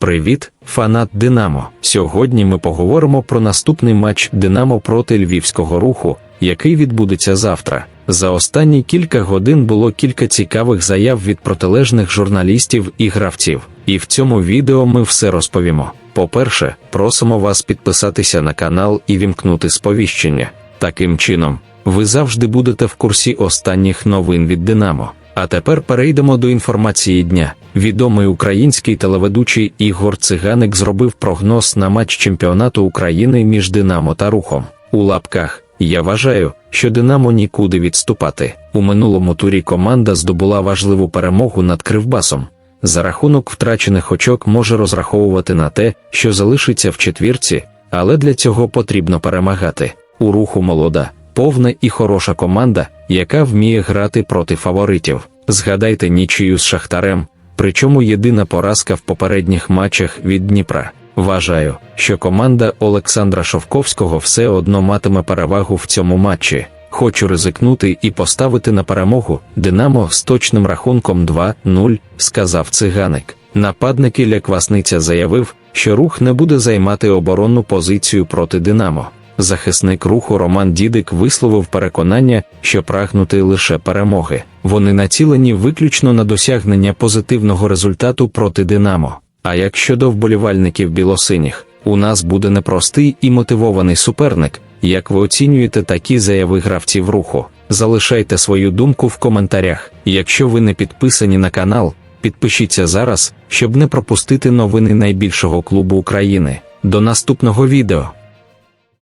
Привіт, фанат Динамо. Сьогодні ми поговоримо про наступний матч Динамо проти львівського руху, який відбудеться завтра. За останні кілька годин було кілька цікавих заяв від протилежних журналістів і гравців. І в цьому відео ми все розповімо. По-перше, просимо вас підписатися на канал і вімкнути сповіщення. Таким чином, ви завжди будете в курсі останніх новин від Динамо. А тепер перейдемо до інформації дня. Відомий український телеведучий Ігор Циганик зробив прогноз на матч чемпіонату України між Динамо та Рухом. У лапках я вважаю, що Динамо нікуди відступати. У минулому турі команда здобула важливу перемогу над Кривбасом. За рахунок втрачених очок може розраховувати на те, що залишиться в четвірці, але для цього потрібно перемагати. У руху молода, повна і хороша команда, яка вміє грати проти фаворитів. Згадайте нічию з Шахтарем, причому єдина поразка в попередніх матчах від Дніпра. Вважаю, що команда Олександра Шовковського все одно матиме перевагу в цьому матчі. Хочу ризикнути і поставити на перемогу Динамо з точним рахунком 2-0, сказав циганик. Нападник Ілля Квасниця заявив, що рух не буде займати оборонну позицію проти Динамо. Захисник руху Роман Дідик висловив переконання, що прагнути лише перемоги. Вони націлені виключно на досягнення позитивного результату проти Динамо. А як щодо вболівальників білосиніх, у нас буде непростий і мотивований суперник. Як ви оцінюєте такі заяви гравців руху? Залишайте свою думку в коментарях. Якщо ви не підписані на канал, підпишіться зараз, щоб не пропустити новини найбільшого клубу України. До наступного відео.